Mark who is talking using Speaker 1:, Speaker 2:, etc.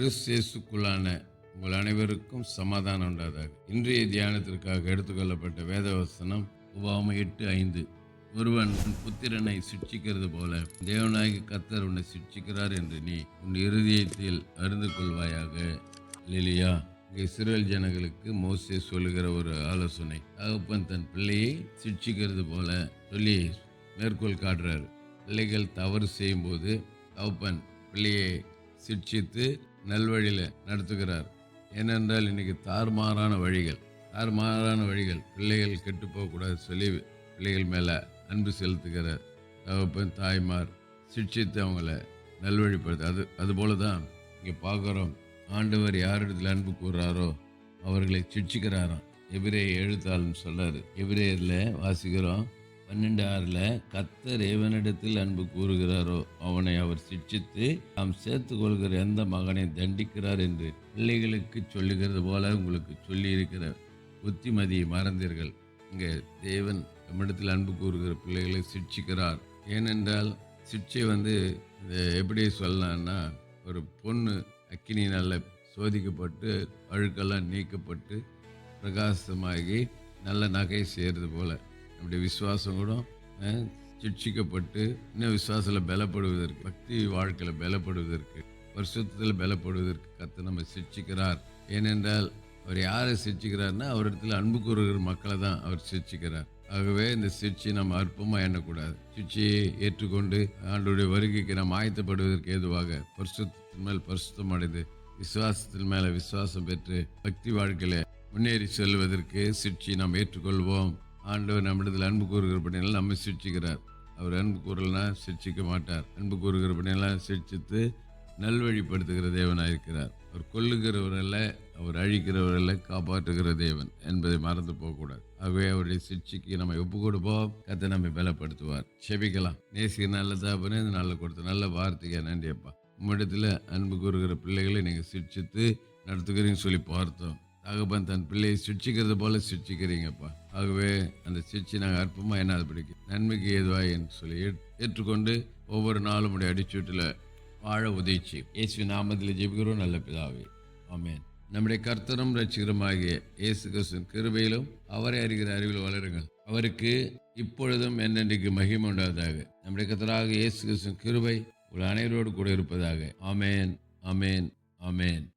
Speaker 1: கிறிஸ்தேசுக்குள்ளான உங்கள் அனைவருக்கும் சமாதானம் உண்டாதாக இன்றைய தியானத்திற்காக எடுத்துக்கொள்ளப்பட்ட வேத வசனம் உபாம எட்டு ஐந்து. ஒருவன் புத்திரனை சிட்சிக்கிறது போல தேவநாயகி கத்தர் உன்னை சிட்சிக்கிறார் என்று நீ உன் இருதயத்தில் அறிந்து கொள்வாயாக. லிலியா இங்கே இஸ்ரேல் ஜனங்களுக்கு மோசே சொல்லுகிற ஒரு ஆலோசனை. தகப்பன் தன் பிள்ளையை சிட்சிக்கிறது போல சொல்லி மேற்கோள் காட்டுறாரு. பிள்ளைகள் தவறு செய்யும்போது தகப்பன் பிள்ளையை சிட்சித்து நல்வழியில் நடத்துகிறார். ஏனென்றால் இன்றைக்கி தாறுமாறான வழிகள் தாறுமாறான வழிகள். பிள்ளைகள் கெட்டு போகக்கூடாது சொல்லி பிள்ளைகள் மேலே அன்பு செலுத்துகிற தகப்பன் தாய்மார் சிக்ஷித்து அவங்கள நல்வழிப்படுத்து அது அதுபோல தான் இங்கே பார்க்குறோம். ஆண்டவர் யாரிடத்தில் அன்பு கூறுறாரோ அவர்களை சிட்சிக்கிறாராம் எபிரே சொல்கிறார் சொல்றாரு. எபிரேயரில் வாசிக்கிறோம். பன்னெண்டு ஆறில் கத்தர் எவனிடத்தில் அன்பு கூறுகிறாரோ அவனை அவர் சிட்சித்து தாம் சேர்த்து கொள்கிற எந்த மகனை தண்டிக்கிறார் என்று பிள்ளைகளுக்கு சொல்லுகிறது போல உங்களுக்கு சொல்லியிருக்கிற புத்திமதியை மறந்தீர்கள். இங்கே தேவன் நம்மிடத்தில் அன்பு கூறுகிற பிள்ளைகளை சிட்சிக்கிறார். ஏனென்றால் சிட்சை வந்து எப்படி சொல்லலாம்னா ஒரு பொண்ணு அக்கினியினால் சோதிக்கப்பட்டு அழுக்கெல்லாம் நீக்கப்பட்டு பிரகாசமாகி நல்ல நகை செய்கிறது போல நம்முடைய விசுவாசம் கூட சிட்சிக்கப்பட்டு இன்னும் விசுவாசத்தில் பலப்படுவதற்கு பக்தி வாழ்க்கையில் பலப்படுவதற்கு வருஷத்தில் பலப்படுவதற்கு கற்று நம்ம சிட்சிக்கிறார் ஏனென்றால் அவர் யாரை சிட்சிக்கிறார்னா அவரிடத்தில் அன்பு கூறுகிற மக்களை தான் அவர் சிட்சிக்கிறார் ஆகவே இந்த சிட்சி நம்ம அற்பமாக எண்ணக்கூடாது. சிட்சியை ஏற்றுக்கொண்டு ஆண்டுடைய வருகைக்கு நாம் ஆயத்தப்படுவதற்கு ஏதுவாக பரிசுத்தின் மேல் பரிசுத்தம் அடைந்து விசுவாசத்தின் மேலே விசுவாசம் பெற்று பக்தி வாழ்க்கையில் முன்னேறி செல்வதற்கு சிட்சி நாம் ஏற்றுக்கொள்வோம். ஆண்டவர் நம்மிடத்தில் அன்பு கூறுகிறபடியால் நம்மை சிட்சிக்கிறார் அவர் அன்பு கூறலனா சிரிச்சிக்க மாட்டார். அன்பு கூறுகிறபடியெல்லாம் சிரிச்சித்து நல்வழிப்படுத்துகிற தேவனாக இருக்கிறார் அவர் கொல்லுகிறவரல்ல அவர் அழிக்கிறவரல்ல காப்பாற்றுகிற தேவன் என்பதை மறந்து போகக்கூடாது. ஆகவே அவருடைய சிட்சிக்கு நம்ம ஒப்பு கொடுப்போம் கத்தை நம்மை பலப்படுத்துவார். செபிக்கலாம். நேசிக்க நல்ல தாபனே இந்த நல்ல கொடுத்த நல்ல வார்த்தைக்கு நன்றியப்பா. உம்மிடத்தில் அன்பு கூறுகிற பிள்ளைகளை நீங்கள் சிரிச்சித்து நடத்துகிறீங்கன்னு சொல்லி பார்த்தோம். தகப்பன் தன் பிள்ளையை சிட்சிக்கிறது போல சிட்சிக்கிறீங்கப்பா ஆகவே அந்த சிட்சி நாங்கள் அற்பமாக அது பிடிக்கும் நன்மைக்கு ஏதுவாய் என்று சொல்லி ஏற்- ஏற்றுக்கொண்டு ஒவ்வொரு நாளும் உடைய அடிச்சூட்டில் வாழ உதவிச்சு இயேசு நாமத்தில் ஜெபிக்கிறோம் நல்ல பிதாவே. ஆமேன். நம்முடைய கர்த்தரும் ரட்சிகரமாகிய இயேசு கிறிஸ்துவின் கிருபையிலும் அவரை அறிகிற அறிவில் வளருங்கள். அவருக்கு இப்பொழுதும் என்னென்றைக்கு மகிமை உண்டாவதாக. நம்முடைய கர்த்தராக இயேசு கிறிஸ்துவின் கிருபை உள்ள அனைவரோடு கூட இருப்பதாக. ஆமேன் ஆமேன் ஆமேன்.